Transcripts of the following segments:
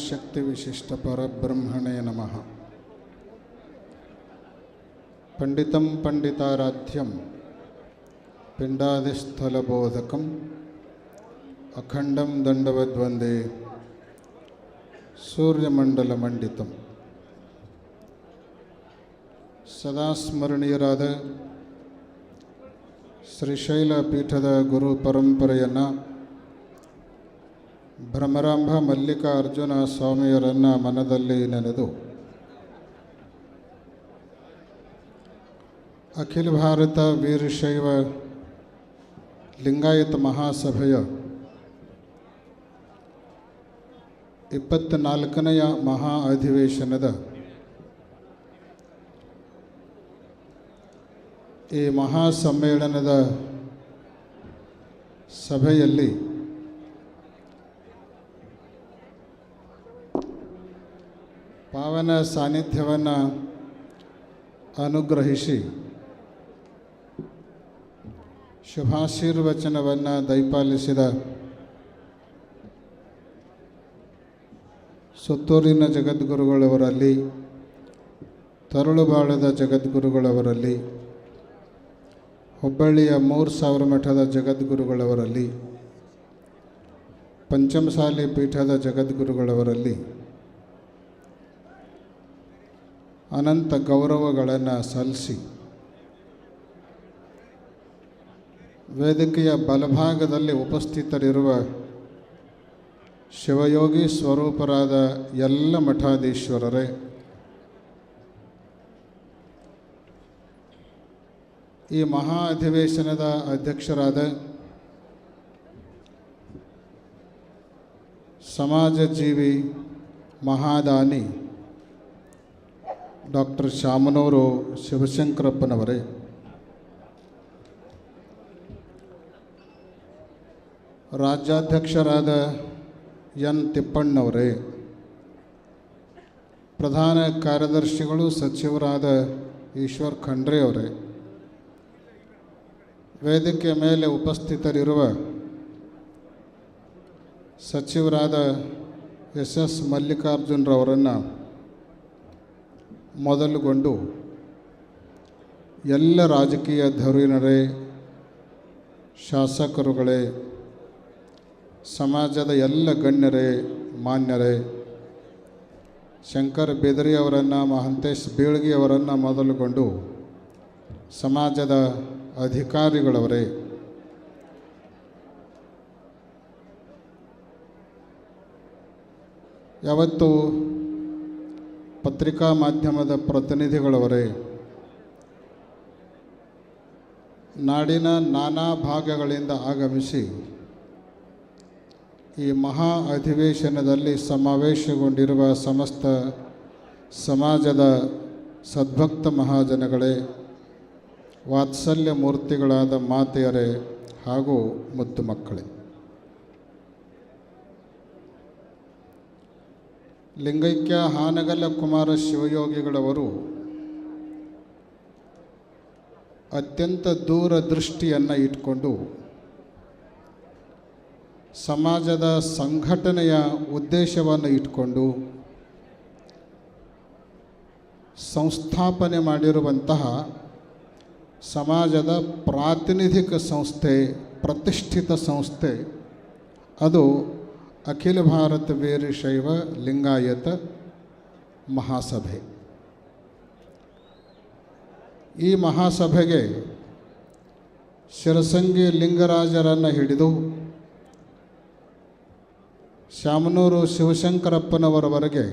शक्तिविशिष्टपरब्रह्मणे नमः पण्डितं पण्डिताराध्यं पिण्डादिस्थलबोधकम् अखण्डं दण्डवद्वन्दे ಸೂರ್ಯಮಂಡಲಮಂಡಿತಂ ಸದಾ ಸ್ಮರಣೀಯರಾದ ಶ್ರೀಶೈಲ ಪೀಠದ ಗುರು ಪರಂಪರೆಯನ್ನು ಭ್ರಮರಾಂಭ ಮಲ್ಲಿಕಾರ್ಜುನ ಸ್ವಾಮಿಯರನ್ನು ಮನದಲ್ಲಿ ನೆನೆದು ಅಖಿಲ ಭಾರತ ವೀರಶೈವ ಲಿಂಗಾಯತ ಮಹಾಸಭೆಯ ಇಪ್ಪತ್ತ್ನಾಲ್ಕನೆಯ ಮಹಾ ಅಧಿವೇಶನದ ಈ ಮಹಾ ಸಮ್ಮೇಳನದ ಸಭೆಯಲ್ಲಿ ಪಾವನ ಸಾನ್ನಿಧ್ಯವನ್ನು ಅನುಗ್ರಹಿಸಿ. ಶುಭಾಶೀರ್ವಚನವನ್ನು ದಯಪಾಲಿಸಿದ ಸುತ್ತೂರಿನ ಜಗದ್ಗುರುಗಳವರಲ್ಲಿ, ತರಳುಬಾಳದ ಜಗದ್ಗುರುಗಳವರಲ್ಲಿ, ಹುಬ್ಬಳ್ಳಿಯ ಮೂರು ಸಾವಿರ ಮಠದ ಜಗದ್ಗುರುಗಳವರಲ್ಲಿ, ಪಂಚಮಸಾಲಿ ಪೀಠದ ಜಗದ್ಗುರುಗಳವರಲ್ಲಿ ಅನಂತ ಗೌರವಗಳನ್ನು ಸಲ್ಲಿಸಿ ವೇದಿಕೆಯ ಬಲಭಾಗದಲ್ಲಿ ಉಪಸ್ಥಿತರಿರುವ ಶಿವಯೋಗಿ ಸ್ವರೂಪರಾದ ಎಲ್ಲ ಮಠಾಧೀಶ್ವರರೇ, ಈ ಮಹಾ ಅಧಿವೇಶನದ ಅಧ್ಯಕ್ಷರಾದ ಸಮಾಜ ಜೀವಿ ಮಹಾದಾನಿ ಡಾಕ್ಟರ್ ಶಾಮನೂರು ಶಿವಶಂಕರಪ್ಪನವರೇ. ರಾಜ್ಯಾಧ್ಯಕ್ಷರಾದ ಎನ್ ತಿಪ್ಪಣ್ಣವರೇ. ಪ್ರಧಾನ ಕಾರ್ಯದರ್ಶಿಗಳು ಸಚಿವರಾದ ಈಶ್ವರ್ ಖಂಡ್ರೆ ಅವರೇ. ವೇದಿಕೆ ಮೇಲೆ ಉಪಸ್ಥಿತರಿರುವ ಸಚಿವರಾದ ಎಸ್ ಎಸ್ ಮಲ್ಲಿಕಾರ್ಜುನರವರನ್ನು ಮೊದಲುಗೊಂಡು ಎಲ್ಲ ರಾಜಕೀಯ ಧುರೀಣರೇ ಶಾಸಕರುಗಳೇ, ಸಮಾಜದ ಎಲ್ಲ ಗಣ್ಯರೇ, ಮಾನ್ಯರೇ, ಶಂಕರ್ ಬೇದರಿ ಅವರನ್ನು, ಮಹಂತೇಶ್ ಬೀಳ್ಗಿ ಅವರನ್ನು ಮೊದಲುಗೊಂಡು ಸಮಾಜದ ಅಧಿಕಾರಿಗಳವರೇ. ಯಾವತ್ತು ಪತ್ರಿಕಾ ಮಾಧ್ಯಮದ ಪ್ರತಿನಿಧಿಗಳವರೇ, ನಾಡಿನ ನಾನಾ ಭಾಗಗಳಿಂದ ಆಗಮಿಸಿ ಈ ಮಹಾ ಅಧಿವೇಶನದಲ್ಲಿ ಸಮಾವೇಶಗೊಂಡಿರುವ ಸಮಸ್ತ ಸಮಾಜದ ಸದ್ಭಕ್ತ ಮಹಾಜನಗಳೇ, ವಾತ್ಸಲ್ಯ ಮೂರ್ತಿಗಳಾದ ಮಾತೆಯರೇ ಹಾಗೂ ಮುದ್ದು ಮಕ್ಕಳೇ. ಲಿಂಗೈಕ್ಯ ಹಾನಗಲ್ಲ ಕುಮಾರ ಶಿವಯೋಗಿಗಳವರು ಅತ್ಯಂತ ದೂರದೃಷ್ಟಿಯನ್ನು ಇಟ್ಕೊಂಡು ಸಮಾಜದ ಸಂಘಟನೆಯ ಉದ್ದೇಶವನ್ನು ಇಟ್ಕೊಂಡು ಸಂಸ್ಥಾಪನೆ ಮಾಡಿರುವಂತಹ ಸಮಾಜದ ಪ್ರಾತಿನಿಧಿಕ ಸಂಸ್ಥೆ, ಪ್ರತಿಷ್ಠಿತ ಸಂಸ್ಥೆ. ಅದು ಅಖಿಲ ಭಾರತ ವೀರಶೈವ ಲಿಂಗಾಯತ ಮಹಾಸಭೆ. ಈ ಮಹಾಸಭೆಗೆ ಶಿರಸಂಗಿ ಲಿಂಗರಾಜರನ್ನು ಹಿಡಿದು ಶಾಮನೂರು ಶಿವಶಂಕರಪ್ಪನವರವರೆಗೆ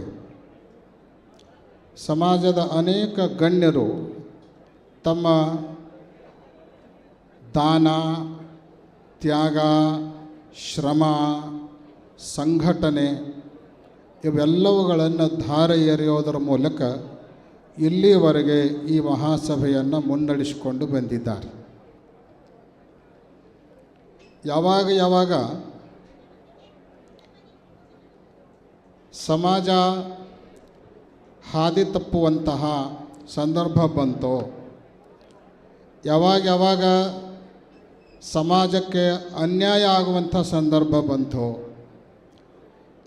ಸಮಾಜದ ಅನೇಕ ಗಣ್ಯರು ತಮ್ಮ ದಾನ, ತ್ಯಾಗ, ಶ್ರಮ ಸಂಘಟನೆ ಇವೆಲ್ಲವುಗಳನ್ನು ಧಾರೆ ಎರೆಯೋದರ ಮೂಲಕ ಇಲ್ಲಿಯವರೆಗೆ ಈ ಮಹಾಸಭೆಯನ್ನು ಮುನ್ನಡೆಸಿಕೊಂಡು ಬಂದಿದ್ದಾರೆ. ಯಾವಾಗ ಯಾವಾಗ ಸಮಾಜ ಹಾದಿ ತಪ್ಪುವಂತಹ ಸಂದರ್ಭ ಬಂತು, ಯಾವಾಗ ಯಾವಾಗ ಸಮಾಜಕ್ಕೆ ಅನ್ಯಾಯ ಆಗುವಂಥ ಸಂದರ್ಭ ಬಂತು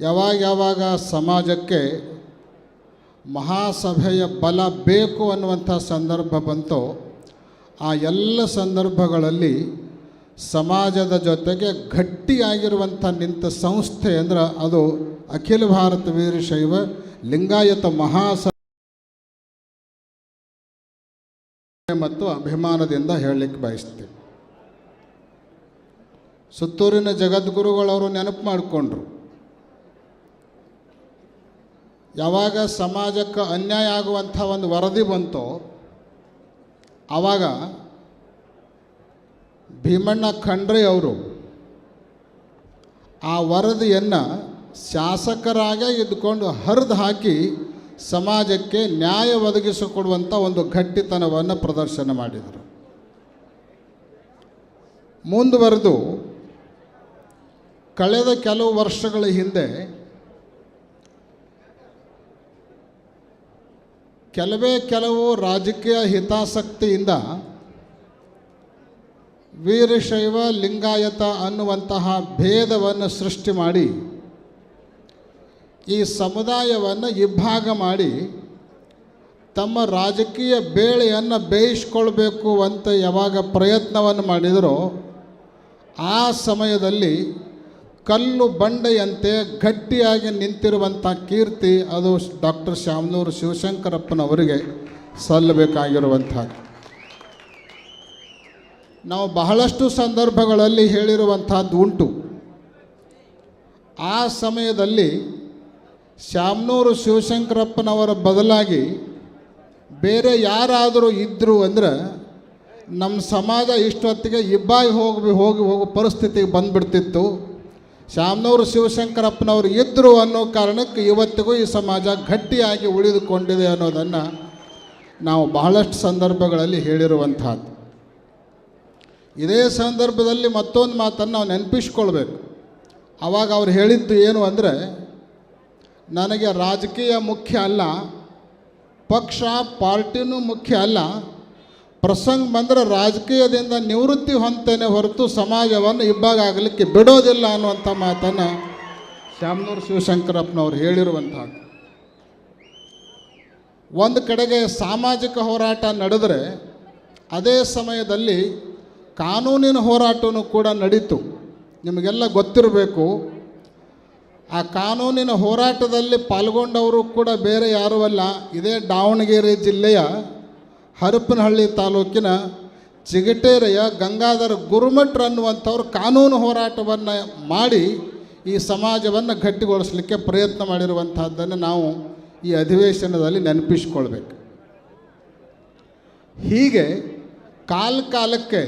ಯಾವಾಗ ಯಾವಾಗ ಸಮಾಜಕ್ಕೆ ಮಹಾಸಭೆಯ ಬಲ ಬೇಕು ಅನ್ನುವಂಥ ಸಂದರ್ಭ ಬಂತೋ ಆ ಎಲ್ಲ ಸಂದರ್ಭಗಳಲ್ಲಿ ಸಮಾಜದ ಜೊತೆಗೆ ಗಟ್ಟಿಯಾಗಿರುವಂಥ ನಿಂತ ಸಂಸ್ಥೆ ಅಂದ್ರೆ ಅದು ಅಖಿಲ ಭಾರತ ವೀರಶೈವ ಲಿಂಗಾಯತ ಮಹಾಸ ಮತ್ತು ಅಭಿಮಾನದಿಂದ ಹೇಳಲಿಕ್ಕೆ ಬಯಸ್ತೀವಿ. ಸುತ್ತೂರಿನ ಜಗದ್ಗುರುಗಳವರು ನೆನಪು ಮಾಡಿಕೊಂಡ್ರು. ಯಾವಾಗ ಸಮಾಜಕ್ಕೆ ಅನ್ಯಾಯ ಆಗುವಂಥ ಒಂದು ವರದಿ ಬಂತೋ, ಆವಾಗ ಭೀಮಣ್ಣ ಖಂಡ್ರೆ ಅವರು ಆ ವರದಿಯನ್ನು ಶಾಸಕರಾಗೇ ಇದ್ದುಕೊಂಡು ಹರಿದು ಹಾಕಿ ಸಮಾಜಕ್ಕೆ ನ್ಯಾಯ ಒದಗಿಸಿಕೊಡುವಂಥ ಒಂದು ಗಟ್ಟಿತನವನ್ನು ಪ್ರದರ್ಶನ ಮಾಡಿದರು. ಮುಂದುವರೆದು ಕಳೆದ ಕೆಲವು ವರ್ಷಗಳ ಹಿಂದೆ ಕೆಲವೇ ಕೆಲವು ರಾಜಕೀಯ ಹಿತಾಸಕ್ತಿಯಿಂದ ವೀರಶೈವ ಲಿಂಗಾಯತ ಅನ್ನುವಂತಹ ಭೇದವನ್ನು ಸೃಷ್ಟಿ ಮಾಡಿ, ಈ ಸಮುದಾಯವನ್ನು ಇಬ್ಬಾಗ ಮಾಡಿ, ತಮ್ಮ ರಾಜಕೀಯ ಬೇಳೆಯನ್ನು ಬೇಯಿಸ್ಕೊಳ್ಬೇಕು ಅಂತ ಯಾವಾಗ ಪ್ರಯತ್ನವನ್ನು ಮಾಡಿದರೋ, ಆ ಸಮಯದಲ್ಲಿ ಕಲ್ಲು ಬಂಡೆಯಂತೆ ಗಟ್ಟಿಯಾಗಿ ನಿಂತಿರುವಂಥ ಕೀರ್ತಿ ಅದು ಡಾಕ್ಟರ್ ಶಾಮನೂರು ಶಿವಶಂಕರಪ್ಪನವರಿಗೆ ಸಲ್ಲಬೇಕಾಗಿರುವಂಥ ನಾವು ಬಹಳಷ್ಟು ಸಂದರ್ಭಗಳಲ್ಲಿ ಹೇಳಿರುವಂಥದ್ದು ಉಂಟು. ಆ ಸಮಯದಲ್ಲಿ ಶಾಮನೂರು ಶಿವಶಂಕರಪ್ಪನವರ ಬದಲಾಗಿ ಬೇರೆ ಯಾರಾದರೂ ಇದ್ದರು ಅಂದ್ರೆ ನಮ್ಮ ಸಮಾಜ ಇಷ್ಟೊತ್ತಿಗೆ ಇಬ್ಬಾಯಿ ಹೋಗಿ ಹೋಗಿ ಹೋಗೋ ಪರಿಸ್ಥಿತಿಗೆ ಬಂದುಬಿಡ್ತಿತ್ತು. ಶಾಮನೂರು ಶಿವಶಂಕರಪ್ಪನವರು ಇದ್ದರು ಅನ್ನೋ ಕಾರಣಕ್ಕೆ ಇವತ್ತಿಗೂ ಈ ಸಮಾಜ ಗಟ್ಟಿಯಾಗಿ ಉಳಿದುಕೊಂಡಿದೆ ಅನ್ನೋದನ್ನು ನಾವು ಬಹಳಷ್ಟು ಸಂದರ್ಭಗಳಲ್ಲಿ ಹೇಳಿರುವಂಥದ್ದು. ಇದೇ ಸಂದರ್ಭದಲ್ಲಿ ಮತ್ತೊಂದು ಮಾತನ್ನು ನಾವು ನೆನಪಿಸ್ಕೊಳ್ಬೇಕು. ಆವಾಗ ಅವ್ರು ಹೇಳಿದ್ದು ಏನು ಅಂದರೆ, ನನಗೆ ರಾಜಕೀಯ ಮುಖ್ಯ ಅಲ್ಲ, ಪಕ್ಷ ಪಾರ್ಟಿನೂ ಮುಖ್ಯ ಅಲ್ಲ ಪ್ರಸಂಗ ಬಂದರೆ ರಾಜಕೀಯದಿಂದ ನಿವೃತ್ತಿ ಹೊಂತೇನೆ ಹೊರತು ಸಮಾಜವನ್ನು ಇಬ್ಬಾಗ ಆಗಲಿಕ್ಕೆ ಬಿಡೋದಿಲ್ಲ ಅನ್ನುವಂಥ ಮಾತನ್ನು ಶ್ಯಾಮನೂರು ಶಿವಶಂಕರಪ್ಪನವ್ರು ಹೇಳಿರುವಂಥದ್ದು. ಒಂದು ಕಡೆಗೆ ಸಾಮಾಜಿಕ ಹೋರಾಟ ನಡೆದರೆ ಅದೇ ಸಮಯದಲ್ಲಿ ಕಾನೂನಿನ ಹೋರಾಟವೂ ಕೂಡ ನಡೀತು. ನಿಮಗೆಲ್ಲ ಗೊತ್ತಿರಬೇಕು, ಆ ಕಾನೂನಿನ ಹೋರಾಟದಲ್ಲಿ ಪಾಲ್ಗೊಂಡವರು ಕೂಡ ಬೇರೆ ಯಾರೂ ಅಲ್ಲ. ಇದೇ ದಾವಣಗೆರೆ ಜಿಲ್ಲೆಯ ಹರಪನಹಳ್ಳಿ ತಾಲೂಕಿನ ಚಿಗಟೇರೆಯ ಗಂಗಾಧರ ಗುರುಮಠ್ರು ಅನ್ನುವಂಥವ್ರು ಕಾನೂನು ಹೋರಾಟವನ್ನು ಮಾಡಿ ಈ ಸಮಾಜವನ್ನು ಗಟ್ಟಿಗೊಳಿಸಲಿಕ್ಕೆ ಪ್ರಯತ್ನ ಮಾಡಿರುವಂಥದ್ದನ್ನು ನಾವು ಈ ಅಧಿವೇಶನದಲ್ಲಿ ನೆನಪಿಸ್ಕೊಳ್ಬೇಕು. ಹೀಗೆ ಕಾಲಕಾಲಕ್ಕೆ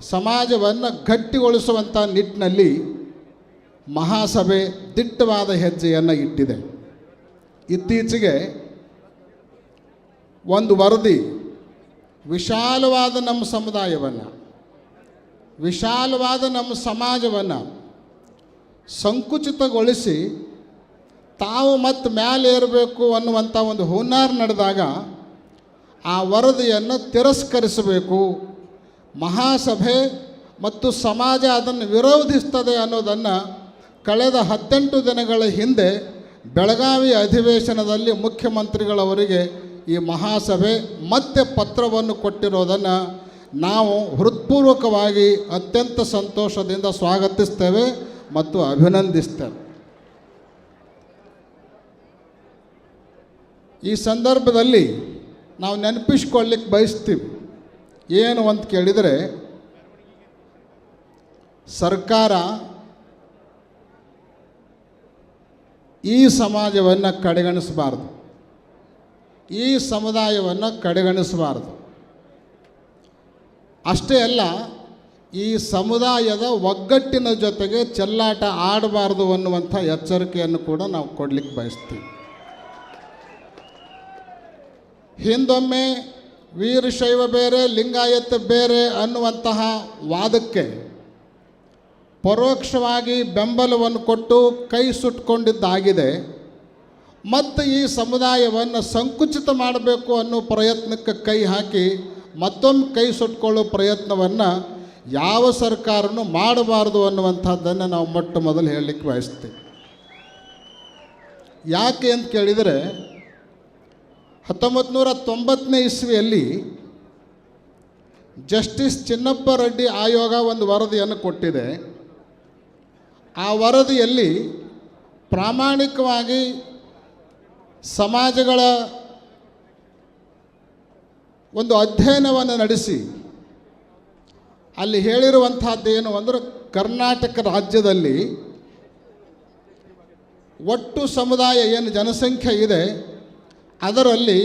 ಸಮಾಜವನ್ನು ಗಟ್ಟಿಗೊಳಿಸುವಂಥ ನಿಟ್ಟಿನಲ್ಲಿ ಮಹಾಸಭೆ ದಿಟ್ಟವಾದ ಹೆಜ್ಜೆಯನ್ನು ಇಟ್ಟಿದೆ. ಇತ್ತೀಚೆಗೆ ಒಂದು ವರದಿ ವಿಶಾಲವಾದ ನಮ್ಮ ಸಮುದಾಯವನ್ನು, ವಿಶಾಲವಾದ ನಮ್ಮ ಸಮಾಜವನ್ನು ಸಂಕುಚಿತಗೊಳಿಸಿ ತಾವು ಮತ್ತು ಮೇಲೆ ಏರಬೇಕು ಅನ್ನುವಂಥ ಒಂದು ಹುನ್ನಾರ ನಡೆದಾಗ ಆ ವರದಿಯನ್ನು ತಿರಸ್ಕರಿಸಬೇಕು. ಮಹಾಸಭೆ ಮತ್ತು ಸಮಾಜ ಅದನ್ನು ವಿರೋಧಿಸ್ತದೆ ಅನ್ನೋದನ್ನು ಕಳೆದ ಹತ್ತೆಂಟು ದಿನಗಳ ಹಿಂದೆ ಬೆಳಗಾವಿ ಅಧಿವೇಶನದಲ್ಲಿ ಮುಖ್ಯಮಂತ್ರಿಗಳವರಿಗೆ ಈ ಮಹಾಸಭೆ ಮತ್ತೆ ಪತ್ರವನ್ನು ಕೊಟ್ಟಿರೋದನ್ನು ನಾವು ಹೃತ್ಪೂರ್ವಕವಾಗಿ ಅತ್ಯಂತ ಸಂತೋಷದಿಂದ ಸ್ವಾಗತಿಸ್ತೇವೆ ಮತ್ತು ಅಭಿನಂದಿಸ್ತೇವೆ. ಈ ಸಂದರ್ಭದಲ್ಲಿ ನಾವು ನೆನಪಿಸ್ಕೊಳ್ಳಿಕ್ಕೆ ಬಯಸ್ತೀವಿ. ಏನು ಅಂತ ಕೇಳಿದರೆ, ಸರ್ಕಾರ ಈ ಸಮಾಜವನ್ನು ಕಡೆಗಣಿಸಬಾರ್ದು. ಈ ಸಮುದಾಯವನ್ನು ಕಡೆಗಣಿಸಬಾರದು. ಅಷ್ಟೇ ಅಲ್ಲ, ಈ ಸಮುದಾಯದ ಒಗ್ಗಟ್ಟಿನ ಜೊತೆಗೆ ಚೆಲ್ಲಾಟ ಆಡಬಾರ್ದು ಅನ್ನುವಂಥ ಎಚ್ಚರಿಕೆಯನ್ನು ಕೂಡ ನಾವು ಕೊಡಲಿಕ್ಕೆ ಬಯಸ್ತೀವಿ. ಹಿಂದೊಮ್ಮೆ ವೀರಶೈವ ಬೇರೆ, ಲಿಂಗಾಯತ ಬೇರೆ ಅನ್ನುವಂತಹ ವಾದಕ್ಕೆ ಪರೋಕ್ಷವಾಗಿ ಬೆಂಬಲವನ್ನು ಕೊಟ್ಟು ಕೈ ಸುಟ್ಕೊಂಡಿದ್ದಾಗಿದೆ. ಮತ್ತು ಈ ಸಮುದಾಯವನ್ನು ಸಂಕುಚಿತ ಮಾಡಬೇಕು ಅನ್ನೋ ಪ್ರಯತ್ನಕ್ಕೆ ಕೈ ಹಾಕಿ ಮತ್ತೊಂದು ಕೈ ಸುಟ್ಕೊಳ್ಳೋ ಪ್ರಯತ್ನವನ್ನು ಯಾವ ಸರ್ಕಾರನೂ ಮಾಡಬಾರ್ದು ಅನ್ನುವಂಥದ್ದನ್ನು ನಾವು ಮೊಟ್ಟ ಮೊದಲು ಹೇಳಲಿಕ್ಕೆ ಬಯಸ್ತೀವಿ ಯಾಕೆ ಅಂತ ಕೇಳಿದರೆ ಹತ್ತೊಂಬತ್ತು ನೂರ ತೊಂಬತ್ತನೇ ಇಸ್ವಿಯಲ್ಲಿ ಜಸ್ಟಿಸ್ ಚಿನ್ನಪ್ಪ ರೆಡ್ಡಿ ಆಯೋಗ ಒಂದು ವರದಿಯನ್ನು ಕೊಟ್ಟಿದೆ. ಆ ವರದಿಯಲ್ಲಿ ಪ್ರಾಮಾಣಿಕವಾಗಿ ಸಮಾಜಗಳ ಒಂದು ಅಧ್ಯಯನವನ್ನು ನಡೆಸಿ, ಅಲ್ಲಿ ಹೇಳಿರುವಂಥದ್ದು ಏನು ಅಂದರೆ ಕರ್ನಾಟಕ ರಾಜ್ಯದಲ್ಲಿ ಒಟ್ಟು ಸಮುದಾಯ ಏನು ಜನಸಂಖ್ಯೆ ಇದೆ, ಅದರಲ್ಲಿ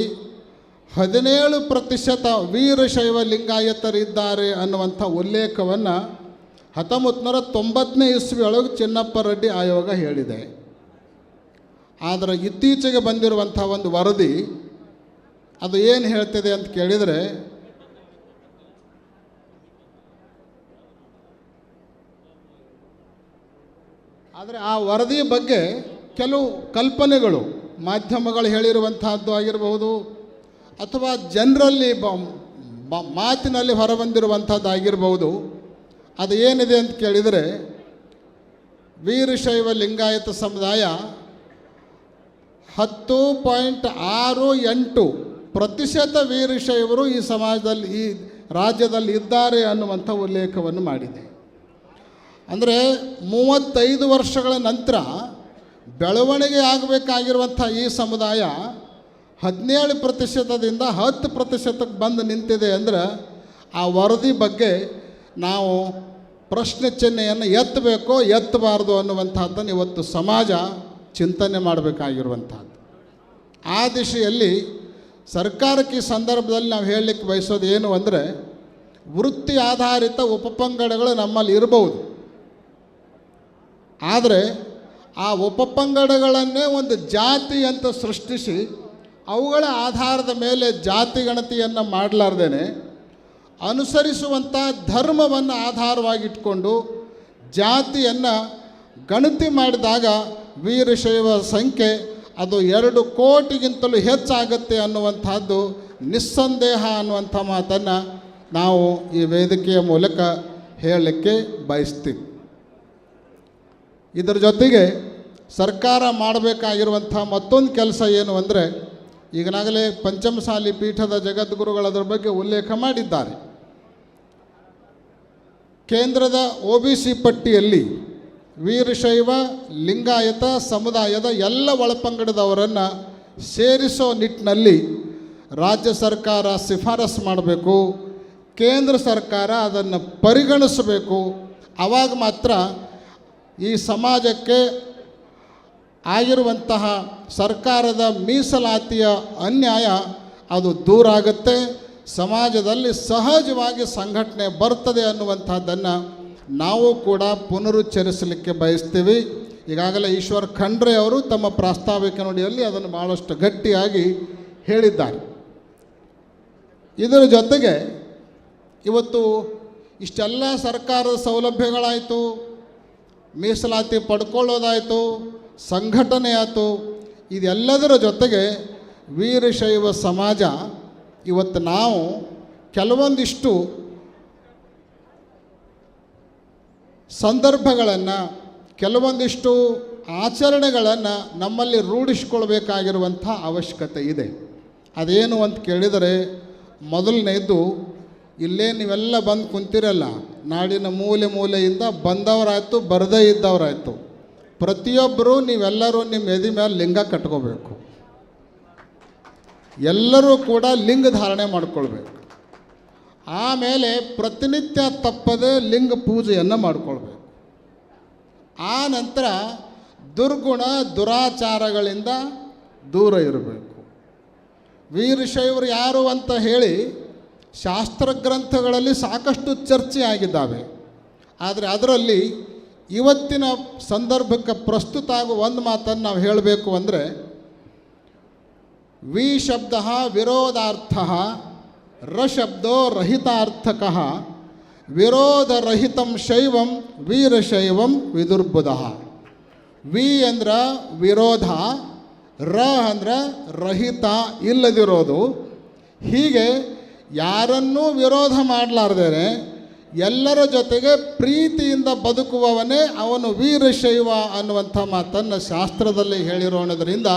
ಹದಿನೇಳು ಪ್ರತಿಶತ ವೀರಶೈವ ಲಿಂಗಾಯತರಿದ್ದಾರೆ ಅನ್ನುವಂಥ ಉಲ್ಲೇಖವನ್ನು ಹತ್ತೊಂಬತ್ತು ನೂರ ತೊಂಬತ್ತನೇ ಇಸ್ವಿಯೊಳಗೆ ಚಿನ್ನಪ್ಪ ರೆಡ್ಡಿ ಆಯೋಗ ಹೇಳಿದೆ. ಆದರೆ ಇತ್ತೀಚೆಗೆ ಬಂದಿರುವಂಥ ಒಂದು ವರದಿ ಅದು ಏನು ಹೇಳ್ತಿದೆ ಅಂತ ಕೇಳಿದರೆ, ಆದರೆ ಆ ವರದಿ ಬಗ್ಗೆ ಕೆಲವು ಕಲ್ಪನೆಗಳು, ಮಾಧ್ಯಮಗಳು ಹೇಳಿರುವಂತಹದ್ದು ಆಗಿರಬಹುದು, ಅಥವಾ ಜನರಲ್ಲಿ ಬ, ಮಾತಿನಲ್ಲಿ ಹೊರಬಂದಿರುವಂಥದ್ದು ಆಗಿರಬಹುದು, ಅದು ಏನಿದೆ ಅಂತ ಕೇಳಿದರೆ, ವೀರಶೈವ ಲಿಂಗಾಯತ ಸಮುದಾಯ ಹತ್ತು ಪಾಯಿಂಟ್ ಆರು ಎಂಟು ಪ್ರತಿಶತ ವೀರಶೈವರು ಈ ಸಮಾಜದಲ್ಲಿ, ಈ ರಾಜ್ಯದಲ್ಲಿ ಇದ್ದಾರೆ ಅನ್ನುವಂಥ ಉಲ್ಲೇಖವನ್ನು ಮಾಡಿದೆ. ಅಂದರೆ ಮೂವತ್ತೈದು ವರ್ಷಗಳ ನಂತರ ಬೆಳವಣಿಗೆ ಆಗಬೇಕಾಗಿರುವಂಥ ಈ ಸಮುದಾಯ ಹದಿನೇಳು ಪ್ರತಿಶತದಿಂದ ಹತ್ತು ಪ್ರತಿಶತಕ್ಕೆ ಬಂದು ನಿಂತಿದೆ ಅಂದರೆ ಆ ವರದಿ ಬಗ್ಗೆ ನಾವು ಪ್ರಶ್ನೆ ಚಿಹ್ನೆಯನ್ನು ಎತ್ತಬೇಕೋ ಎತ್ತಬಾರ್ದು ಅನ್ನುವಂಥದ್ದನ್ನು ಇವತ್ತು ಸಮಾಜ ಚಿಂತನೆ ಮಾಡಬೇಕಾಗಿರುವಂಥದ್ದು. ಆ ದಿಶೆಯಲ್ಲಿ ಸರ್ಕಾರಕ್ಕೆ ಈ ಸಂದರ್ಭದಲ್ಲಿ ನಾವು ಹೇಳಲಿಕ್ಕೆ ಬಯಸೋದು ಏನು ಅಂದರೆ, ವೃತ್ತಿ ಆಧಾರಿತ ಉಪಪಂಗಡಗಳು ನಮ್ಮಲ್ಲಿ ಇರಬಹುದು. ಆದರೆ, ಆ ಉಪಪಂಗಡಗಳನ್ನೇ ಒಂದು ಜಾತಿ ಅಂತ ಸೃಷ್ಟಿಸಿ, ಅವುಗಳ ಆಧಾರದ ಮೇಲೆ ಜಾತಿ ಗಣತಿಯನ್ನು ಮಾಡಲಾರ್ದೇನೆ, ಅನುಸರಿಸುವಂಥ ಧರ್ಮವನ್ನು ಆಧಾರವಾಗಿಟ್ಕೊಂಡು ಜಾತಿಯನ್ನು ಗಣತಿ ಮಾಡಿದಾಗ ವೀರಶೈವ ಸಂಖ್ಯೆ ಅದು ಎರಡು ಕೋಟಿಗಿಂತಲೂ ಹೆಚ್ಚಾಗುತ್ತೆ ಅನ್ನುವಂಥದ್ದು ನಿಸ್ಸಂದೇಹ ಅನ್ನುವಂಥ ಮಾತನ್ನು ನಾವು ಈ ವೇದಿಕೆಯ ಮೂಲಕ ಹೇಳಲಿಕ್ಕೆ ಬಯಸ್ತೀವಿ. ಇದರ ಜೊತೆಗೆ ಸರ್ಕಾರ ಮಾಡಬೇಕಾಗಿರುವಂಥ ಮತ್ತೊಂದು ಕೆಲಸ ಏನು ಅಂದರೆ ಈಗಲಾಗಲೇ ಪಂಚಮಸಾಲಿ ಪೀಠದ ಜಗದ್ಗುರುಗಳು ಬಗ್ಗೆ ಉಲ್ಲೇಖ ಮಾಡಿದ್ದಾರೆ. ಕೇಂದ್ರದ ಒ ಬಿ ಸಿ ಪಟ್ಟಿಯಲ್ಲಿ ವೀರಶೈವ, ಲಿಂಗಾಯತ, ಸಮುದಾಯದ ಎಲ್ಲ ಒಳಪಂಗಡದವರನ್ನು ಸೇರಿಸೋ ನಿಟ್ಟಿನಲ್ಲಿ ರಾಜ್ಯ ಸರ್ಕಾರ ಶಿಫಾರಸು ಮಾಡಬೇಕು. ಕೇಂದ್ರ ಸರ್ಕಾರ ಅದನ್ನು ಪರಿಗಣಿಸಬೇಕು. ಆವಾಗ ಮಾತ್ರ ಈ ಸಮಾಜಕ್ಕೆ ಆಗಿರುವಂತಹ ಸರ್ಕಾರದ ಮೀಸಲಾತಿಯ ಅನ್ಯಾಯ ಅದು ದೂರ ಆಗುತ್ತೆ. ಸಮಾಜದಲ್ಲಿ ಸಹಜವಾಗಿ ಸಂಘಟನೆ ಬರ್ತದೆ ಅನ್ನುವಂಥದ್ದನ್ನು ನಾವು ಕೂಡ ಪುನರುಚ್ಚರಿಸಲಿಕ್ಕೆ ಬಯಸ್ತೀವಿ. ಈಗಾಗಲೇ ಈಶ್ವರ್ ಖಂಡ್ರೆ ಅವರು ತಮ್ಮ ಪ್ರಾಸ್ತಾವಿಕ ನುಡಿಯಲ್ಲಿ ಅದನ್ನು ಭಾಳಷ್ಟು ಗಟ್ಟಿಯಾಗಿ ಹೇಳಿದ್ದಾರೆ. ಇದರ ಜೊತೆಗೆ ಇವತ್ತು ಇಷ್ಟೆಲ್ಲ ಸರ್ಕಾರದ ಸೌಲಭ್ಯಗಳಾಯಿತು, ಮೀಸಲಾತಿ ಪಡ್ಕೊಳ್ಳೋದಾಯಿತು, ಸಂಘಟನೆ ಆಯಿತು, ಇದೆಲ್ಲದರ ಜೊತೆಗೆ ವೀರಶೈವ ಸಮಾಜ ಇವತ್ತು ನಾವು ಕೆಲವೊಂದಿಷ್ಟು ಸಂದರ್ಭಗಳನ್ನು, ಕೆಲವೊಂದಿಷ್ಟು ಆಚರಣೆಗಳನ್ನು ನಮ್ಮಲ್ಲಿ ರೂಢಿಸ್ಕೊಳ್ಬೇಕಾಗಿರುವಂಥ ಅವಶ್ಯಕತೆ ಇದೆ. ಅದೇನು ಅಂತ ಕೇಳಿದರೆ, ಮೊದಲನೇದ್ದು, ಇಲ್ಲೇ ನೀವೆಲ್ಲ ಬಂದು ಕುಂತಿರಲ್ಲ. ನಾಡಿನ ಮೂಲೆ ಮೂಲೆಯಿಂದ ಬಂದವರಾಯಿತು, ಬರದೇ ಇದ್ದವರಾಯಿತು. ಪ್ರತಿಯೊಬ್ಬರು ನೀವೆಲ್ಲರೂ ನಿಮ್ಮ ಎದೆ ಮೇಲೆ ಲಿಂಗ ಕಟ್ಕೋಬೇಕು. ಎಲ್ಲರೂ ಕೂಡ ಲಿಂಗ ಧಾರಣೆ ಮಾಡ್ಕೊಳ್ಬೇಕು. ಆಮೇಲೆ ಪ್ರತಿನಿತ್ಯ ತಪ್ಪದೆ ಲಿಂಗ ಪೂಜೆಯನ್ನು ಮಾಡಿಕೊಳ್ಬೇಕು. ಆ ನಂತರ ದುರ್ಗುಣ ದುರಾಚಾರಗಳಿಂದ ದೂರ ಇರಬೇಕು. ವೀರಶೈವರು ಯಾರು ಅಂತ ಹೇಳಿ ಶಾಸ್ತ್ರ ಗ್ರಂಥಗಳಲ್ಲಿ ಸಾಕಷ್ಟು ಚರ್ಚೆ ಆಗಿದ್ದಾವೆ. ಆದರೆ ಅದರಲ್ಲಿ ಇವತ್ತಿನ ಸಂದರ್ಭಕ್ಕೆ ಪ್ರಸ್ತುತ ಆಗುವ ಒಂದು ಮಾತನ್ನು ನಾವು ಹೇಳಬೇಕು ಅಂದರೆ, ವಿ ಶಬ್ದ ವಿರೋಧಾರ್ಥ ರ ರಹಿತಾರ್ಥಕಃ ರಹಿತಾರ್ಥಕ ವಿರೋಧರಹಿತಂ ಶೈವಂ ವೀರಶೈವಂ ವಿದುರ್ಬುಧ. ವಿ ಅಂದ್ರೆ ವಿರೋಧ, ರ ಅಂದ್ರೆ ರಹಿತ ಇಲ್ಲದಿರೋದು. ಹೀಗೆ ಯಾರನ್ನೂ ವಿರೋಧ ಮಾಡಲಾರ್ದೇನೆ, ಎಲ್ಲರ ಜೊತೆಗೆ ಪ್ರೀತಿಯಿಂದ ಬದುಕುವವನೇ ಅವನು ವೀರಶೈವ ಅನ್ನುವಂಥ ಮಾತನ್ನು ಶಾಸ್ತ್ರದಲ್ಲಿ ಹೇಳಿರೋಣದ್ರಿಂದ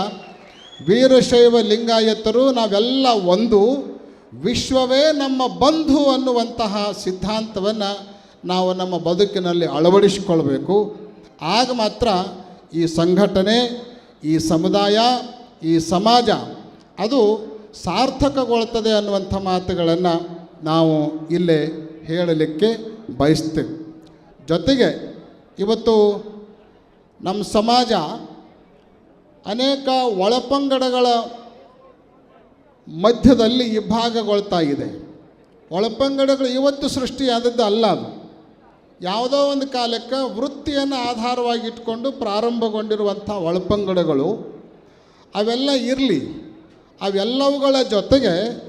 ವೀರಶೈವ ಲಿಂಗಾಯತರು ನಾವೆಲ್ಲ ಒಂದು. ವಿಶ್ವವೇ ನಮ್ಮ ಬಂಧು ಅನ್ನುವಂತಹ ಸಿದ್ಧಾಂತವನ್ನು ನಾವು ನಮ್ಮ ಬದುಕಿನಲ್ಲಿ ಅಳವಡಿಸಿಕೊಳ್ಬೇಕು. ಆಗ ಮಾತ್ರ ಈ ಸಂಘಟನೆ, ಈ ಸಮುದಾಯ, ಈ ಸಮಾಜ ಅದು ಸಾರ್ಥಕಗೊಳ್ತದೆ ಅನ್ನುವಂಥ ಮಾತುಗಳನ್ನು ನಾವು ಇಲ್ಲೇ ಹೇಳಲಿಕ್ಕೆ ಬಯಸ್ತೇವೆ. ಜೊತೆಗೆ ಇವತ್ತು ನಮ್ಮ ಸಮಾಜ ಅನೇಕ ಒಳಪಂಗಡಗಳ ಮಧ್ಯದಲ್ಲಿ ವಿಭಾಗಗೊಳ್ತಾ ಇದೆ. ಒಳಪಂಗಡಗಳು ಇವತ್ತು ಸೃಷ್ಟಿಯಾದದ್ದು ಅಲ್ಲ ಅದು. ಯಾವುದೋ ಒಂದು ಕಾಲಕ್ಕೆ ವೃತ್ತಿಯನ್ನು ಆಧಾರವಾಗಿ ಇಟ್ಕೊಂಡು ಪ್ರಾರಂಭಗೊಂಡಿರುವಂಥ ಒಳಪಂಗಡಗಳು ಅವೆಲ್ಲ ಇರಲಿ. ಅವೆಲ್ಲವುಗಳ ಜೊತೆಗೆ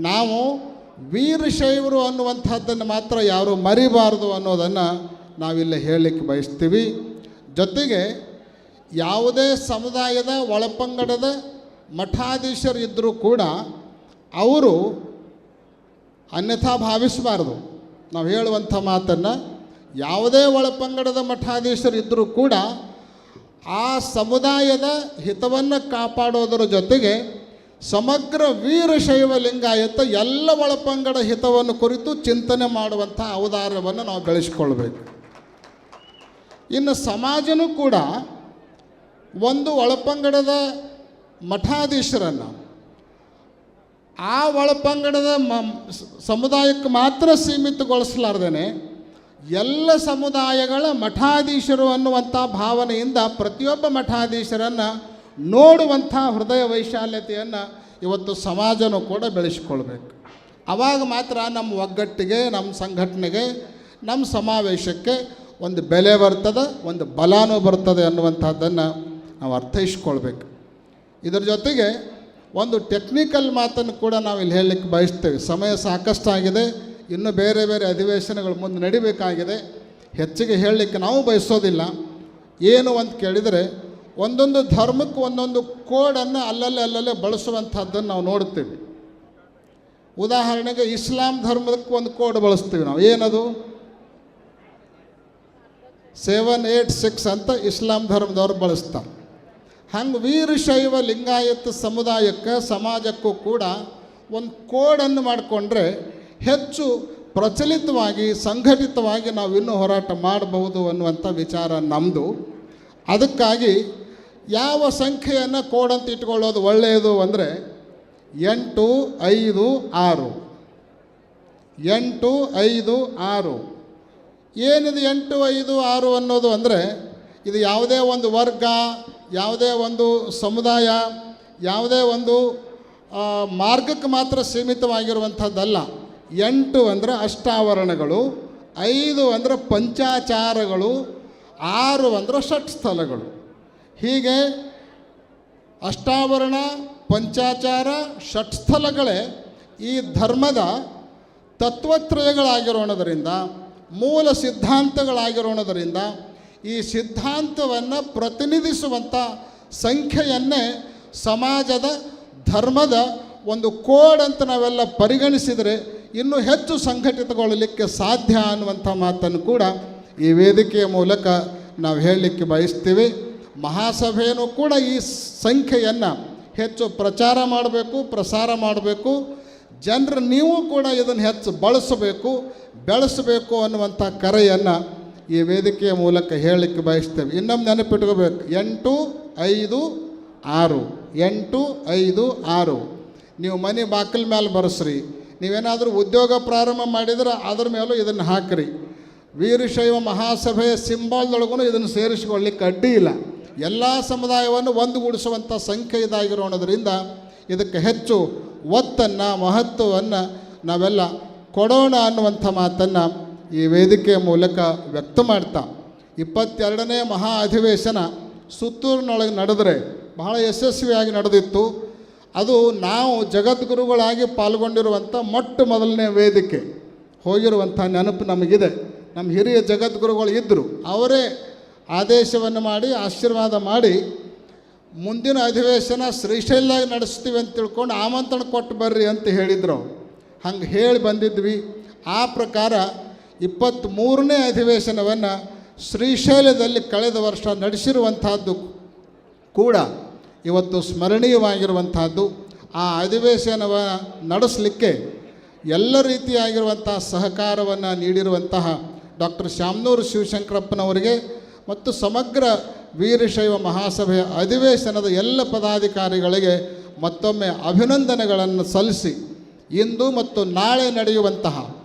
ನಾವು ವೀರಶೈವರು ಅನ್ನುವಂಥದ್ದನ್ನು ಮಾತ್ರ ಯಾರು ಮರಿಬಾರದು ಅನ್ನೋದನ್ನು ನಾವಿಲ್ಲಿ ಹೇಳಲಿಕ್ಕೆ ಬಯಸ್ತೀವಿ. ಜೊತೆಗೆ ಯಾವುದೇ ಸಮುದಾಯದ ಒಳಪಂಗಡದ ಮಠಾಧೀಶರು ಇದ್ದರೂ ಕೂಡ ಅವರು ಅನ್ಯಥಾ ಭಾವಿಸಬಾರ್ದು. ನಾವು ಹೇಳುವಂಥ ಮಾತನ್ನು ಯಾವುದೇ ಒಳಪಂಗಡದ ಮಠಾಧೀಶರು ಇದ್ದರೂ ಕೂಡ ಆ ಸಮುದಾಯದ ಹಿತವನ್ನು ಕಾಪಾಡೋದರ ಜೊತೆಗೆ ಸಮಗ್ರ ವೀರಶೈವ ಲಿಂಗಾಯತ ಎಲ್ಲ ಒಳಪಂಗಡ ಹಿತವನ್ನು ಕುರಿತು ಚಿಂತನೆ ಮಾಡುವಂಥ ಔದಾರ್ಯವನ್ನು ನಾವು ಬೆಳೆಸ್ಕೊಳ್ಬೇಕು. ಇನ್ನು ಸಮಾಜನೂ ಕೂಡ ಒಂದು ಒಳಪಂಗಡದ ಮಠಾಧೀಶರನ್ನು. ಆ ಒಳಪಂಗಡದ ಮ ಸಮುದಾಯಕ್ಕೆ ಮಾತ್ರ ಸೀಮಿತಗೊಳಿಸಲಾರ್ದೇನೆ, ಎಲ್ಲ ಸಮುದಾಯಗಳ ಮಠಾಧೀಶರು ಅನ್ನುವಂಥ ಭಾವನೆಯಿಂದ ಪ್ರತಿಯೊಬ್ಬ ಮಠಾಧೀಶರನ್ನು ನೋಡುವಂಥ ಹೃದಯ ವೈಶಾಲ್ಯತೆಯನ್ನು ಇವತ್ತು ಸಮಾಜನೂ ಕೂಡ ಬೆಳೆಸಿಕೊಳ್ಬೇಕು. ಆವಾಗ ಮಾತ್ರ ನಮ್ಮ ಒಗ್ಗಟ್ಟಿಗೆ, ನಮ್ಮ ಸಂಘಟನೆಗೆ, ನಮ್ಮ ಸಮಾವೇಶಕ್ಕೆ ಒಂದು ಬೆಲೆ ಬರ್ತದೆ, ಒಂದು ಬಲಾನೂ ಬರ್ತದೆ ಅನ್ನುವಂಥದ್ದನ್ನು ನಾವು ಅರ್ಥೈಸ್ಕೊಳ್ಬೇಕು. ಇದರ ಜೊತೆಗೆ ಒಂದು ಟೆಕ್ನಿಕಲ್ ಮಾತನ್ನು ಕೂಡ ನಾವು ಇಲ್ಲಿ ಹೇಳಲಿಕ್ಕೆ ಬಯಸ್ತೇವೆ. ಸಮಯ ಸಾಕಷ್ಟು ಆಗಿದೆ ಇನ್ನು ಬೇರೆ ಬೇರೆ ಅಧಿವೇಶನಗಳು ಮುಂದೆ ನಡಿಬೇಕಾಗಿದೆ. ಹೆಚ್ಚಿಗೆ ಹೇಳಲಿಕ್ಕೆ ನಾವು ಬಯಸೋದಿಲ್ಲ. ಏನು ಅಂತ ಕೇಳಿದರೆ ಒಂದೊಂದು ಧರ್ಮಕ್ಕೆ ಒಂದೊಂದು ಕೋಡನ್ನು ಅಲ್ಲಲ್ಲೇ ಅಲ್ಲಲ್ಲೇ ಬಳಸುವಂಥದ್ದನ್ನು ನಾವು ನೋಡ್ತೀವಿ ಉದಾಹರಣೆಗೆ ಇಸ್ಲಾಂ ಧರ್ಮಕ್ಕೆ ಒಂದು ಕೋಡ್ ಬಳಸ್ತೀವಿ ನಾವು. ಏನದು? ಸೆವೆನ್ ಏಯ್ಟ್ ಸಿಕ್ಸ್ ಅಂತ ಇಸ್ಲಾಂ ಧರ್ಮದವ್ರು ಬಳಸ್ತಾರೆ. ಹಂಗೆ ವೀರಶೈವ ಲಿಂಗಾಯತ ಸಮುದಾಯಕ್ಕೆ, ಸಮಾಜಕ್ಕೂ ಕೂಡ ಒಂದು ಕೋಡನ್ನು ಮಾಡಿಕೊಂಡ್ರೆ ಹೆಚ್ಚು ಪ್ರಚಲಿತವಾಗಿ, ಸಂಘಟಿತವಾಗಿ ನಾವು ಇನ್ನೂ ಹೋರಾಟ ಮಾಡಬಹುದು ಅನ್ನುವಂಥ ವಿಚಾರ ನಮ್ಮದು ಅದಕ್ಕಾಗಿ ಯಾವ ಸಂಖ್ಯೆಯನ್ನು ಕೋಡ್ ಅಂತ ಇಟ್ಕೊಳ್ಳೋದು ಒಳ್ಳೆಯದು ಅಂದರೆ ಎಂಟು, ಐದು, ಆರು. ಎಂಟು, ಐದು, ಆರು. ಏನಿದು ಎಂಟು, ಐದು, ಆರು ಅನ್ನೋದು ಅಂದರೆ ಇದು ಯಾವುದೇ ಒಂದು ವರ್ಗ ಯಾವುದೇ ಒಂದು ಸಮುದಾಯ, ಯಾವುದೇ ಒಂದು ಮಾರ್ಗಕ್ಕೆ ಮಾತ್ರ ಸೀಮಿತವಾಗಿರುವಂಥದ್ದಲ್ಲ. ಎಂಟು ಅಂದರೆ ಅಷ್ಟಾವರಣಗಳು, ಐದು ಅಂದರೆ ಪಂಚಾಚಾರಗಳು, ಆರು ಅಂದರೆ ಷಟ್ಸ್ಥಲಗಳು ಹೀಗೆ ಅಷ್ಟಾವರಣ, ಪಂಚಾಚಾರ ಷಟ್ಸ್ಥಲಗಳೇ ಈ ಧರ್ಮದ ತತ್ವತ್ರಯಗಳಾಗಿರೋಣದರಿಂದ, ಮೂಲ ಸಿದ್ಧಾಂತಗಳಾಗಿರೋಣದರಿಂದ ಈ ಸಿದ್ಧಾಂತವನ್ನು ಪ್ರತಿನಿಧಿಸುವಂಥ ಸಂಖ್ಯೆಯನ್ನೇ ಸಮಾಜದ ಧರ್ಮದ ಒಂದು ಕೋಡ್ ಅಂತ ನಾವೆಲ್ಲ ಪರಿಗಣಿಸಿದರೆ ಇನ್ನೂ ಹೆಚ್ಚು ಸಂಘಟಿತಗೊಳ್ಳಲಿಕ್ಕೆ ಸಾಧ್ಯ ಅನ್ನುವಂಥ ಮಾತನ್ನು ಕೂಡ ಈ ವೇದಿಕೆಯ ಮೂಲಕ ನಾವು ಹೇಳಲಿಕ್ಕೆ ಬಯಸ್ತೀವಿ. ಮಹಾಸಭೆಯೂ ಕೂಡ ಈ ಸಂಖ್ಯೆಯನ್ನು ಹೆಚ್ಚು ಪ್ರಚಾರ ಮಾಡಬೇಕು, ಪ್ರಸಾರ ಮಾಡಬೇಕು. ಜನರು ನೀವು ಕೂಡ ಇದನ್ನು ಹೆಚ್ಚು ಬಳಸಬೇಕು, ಬೆಳೆಸಬೇಕು ಅನ್ನುವಂಥ ಕರೆಯನ್ನು ಈ ವೇದಿಕೆಯ ಮೂಲಕ ಹೇಳಲಿಕ್ಕೆ ಬಯಸ್ತೇವೆ. ಇನ್ನೊಮ್ಮೆ ನೆನಪಿಟ್ಕೋಬೇಕು. ಎಂಟು, ಐದು, ಆರು. ಎಂಟು, ಐದು, ಆರು. ನೀವು ಮನೆ ಬಾಕಲ್ ಮೇಲೆ ಬರೆಸ್ರಿ. ನೀವೇನಾದರೂ ಉದ್ಯೋಗ ಪ್ರಾರಂಭ ಮಾಡಿದ್ರೆ ಅದ್ರ ಮೇಲೂ ಇದನ್ನು ಹಾಕ್ರಿ. ವೀರಶೈವ ಮಹಾಸಭೆಯ ಸಿಂಬಾಲ್ದೊಳಗೂ ಇದನ್ನು ಸೇರಿಸಿಕೊಳ್ಳಿಕ್ಕೆ ಅಡ್ಡಿ ಇಲ್ಲ. ಎಲ್ಲ ಸಮುದಾಯವನ್ನು ಒಂದುಗೂಡಿಸುವಂಥ ಸಂಖ್ಯೆ ಇದಾಗಿರೋಣದ್ರಿಂದ ಇದಕ್ಕೆ ಹೆಚ್ಚು ಒತ್ತನ್ನು, ಮಹತ್ವವನ್ನು ನಾವೆಲ್ಲ ಕೊಡೋಣ ಅನ್ನುವಂಥ ಮಾತನ್ನು ಈ ವೇದಿಕೆಯ ಮೂಲಕ ವ್ಯಕ್ತ ಮಾಡ್ತಾ, ಇಪ್ಪತ್ತೆರಡನೇ ಮಹಾ ಅಧಿವೇಶನ ಸುತ್ತೂರಿನೊಳಗೆ ನಡೆದರೆ ಬಹಳ ಯಶಸ್ವಿಯಾಗಿ ನಡೆದಿತ್ತು. ಅದು ನಾವು ಜಗದ್ಗುರುಗಳಾಗಿ ಪಾಲ್ಗೊಂಡಿರುವಂಥ ಮೊಟ್ಟ ಮೊದಲನೇ ವೇದಿಕೆ. ಹೋಗಿರುವಂಥ ನೆನಪು ನಮಗಿದೆ. ನಮ್ಮ ಹಿರಿಯ ಜಗದ್ಗುರುಗಳು ಇದ್ದರು. ಅವರೇ ಆದೇಶವನ್ನು ಮಾಡಿ, ಆಶೀರ್ವಾದ ಮಾಡಿ, ಮುಂದಿನ ಅಧಿವೇಶನ ಶ್ರೀಶೈಲಾಗಿ ನಡೆಸ್ತೀವಿ ಅಂತ ತಿಳ್ಕೊಂಡು ಆಮಂತ್ರಣ ಕೊಟ್ಟು ಬರ್ರಿ ಅಂತ ಹೇಳಿದ್ರು. ಹಂಗೆ ಹೇಳಿ ಬಂದಿದ್ವಿ. ಆ ಪ್ರಕಾರ ಇಪ್ಪತ್ತ್ಮೂರನೇ ಅಧಿವೇಶನವನ್ನು ಶ್ರೀಶೈಲದಲ್ಲಿ ಕಳೆದ ವರ್ಷ ನಡೆಸಿರುವಂಥದ್ದು ಕೂಡ ಇವತ್ತು ಸ್ಮರಣೀಯವಾಗಿರುವಂಥದ್ದು. ಆ ಅಧಿವೇಶನವ ನಡೆಸಲಿಕ್ಕೆ ಎಲ್ಲ ರೀತಿಯಾಗಿರುವಂತಹ ಸಹಕಾರವನ್ನು ನೀಡಿರುವಂತಹ ಡಾಕ್ಟರ್ ಶಾಮನೂರು ಶಿವಶಂಕರಪ್ಪನವರಿಗೆ ಮತ್ತು ಸಮಗ್ರ ವೀರಶೈವ ಮಹಾಸಭೆಯ ಅಧಿವೇಶನದ ಎಲ್ಲ ಪದಾಧಿಕಾರಿಗಳಿಗೆ ಮತ್ತೊಮ್ಮೆ ಅಭಿನಂದನೆಗಳನ್ನು ಸಲ್ಲಿಸಿ ಇಂದು ಮತ್ತು ನಾಳೆ ನಡೆಯುವಂತಹ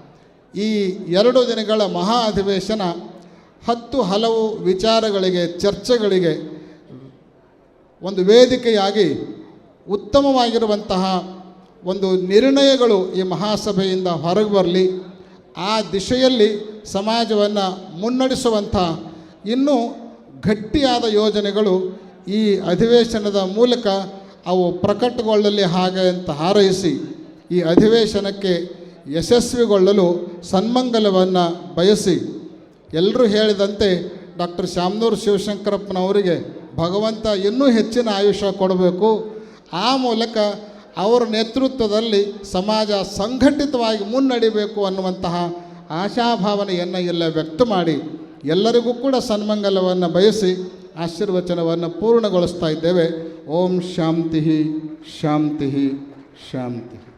ಈ ಎರಡು ದಿನಗಳ ಮಹಾ ಅಧಿವೇಶನ ಹತ್ತು ಹಲವು ವಿಚಾರಗಳಿಗೆ, ಚರ್ಚೆಗಳಿಗೆ ಒಂದು ವೇದಿಕೆಯಾಗಿ ಉತ್ತಮವಾಗಿರುವಂತಹ ಒಂದು ನಿರ್ಣಯಗಳು ಈ ಮಹಾಸಭೆಯಿಂದ ಹೊರಗೆ ಬರಲಿ. ಆ ದಿಶೆಯಲ್ಲಿ ಸಮಾಜವನ್ನು ಮುನ್ನಡೆಸುವಂಥ ಇನ್ನೂ ಗಟ್ಟಿಯಾದ ಯೋಜನೆಗಳು ಈ ಅಧಿವೇಶನದ ಮೂಲಕ ಅವು ಪ್ರಕಟಗೊಳ್ಳಲಿ ಹಾಗೆ ಅಂತ ಹಾರೈಸಿ ಈ ಅಧಿವೇಶನಕ್ಕೆ ಯಶಸ್ವಿಗೊಳ್ಳಲು ಸನ್ಮಂಗಲವನ್ನು ಬಯಸಿ. ಎಲ್ಲರೂ ಹೇಳಿದಂತೆ ಡಾಕ್ಟರ್ ಶಾಮನೂರು ಶಿವಶಂಕರಪ್ಪನವರಿಗೆ ಭಗವಂತ ಇನ್ನೂ ಹೆಚ್ಚಿನ ಆಯುಷ್ಯ ಕೊಡಬೇಕು. ಆ ಮೂಲಕ ಅವರ ನೇತೃತ್ವದಲ್ಲಿ ಸಮಾಜ ಸಂಘಟಿತವಾಗಿ ಮುನ್ನಡಿಬೇಕು ಅನ್ನುವಂತಹ ಆಶಾಭಾವನೆಯನ್ನು ಎಲ್ಲ ವ್ಯಕ್ತ ಮಾಡಿ. ಎಲ್ಲರಿಗೂ ಕೂಡ ಸನ್ಮಂಗಲವನ್ನು ಬಯಸಿ ಆಶೀರ್ವಚನವನ್ನು ಪೂರ್ಣಗೊಳಿಸ್ತಾ ಇದ್ದೇವೆ. ಓಂ ಶಾಂತಿ ಶಾಂತಿ ಶಾಂತಿ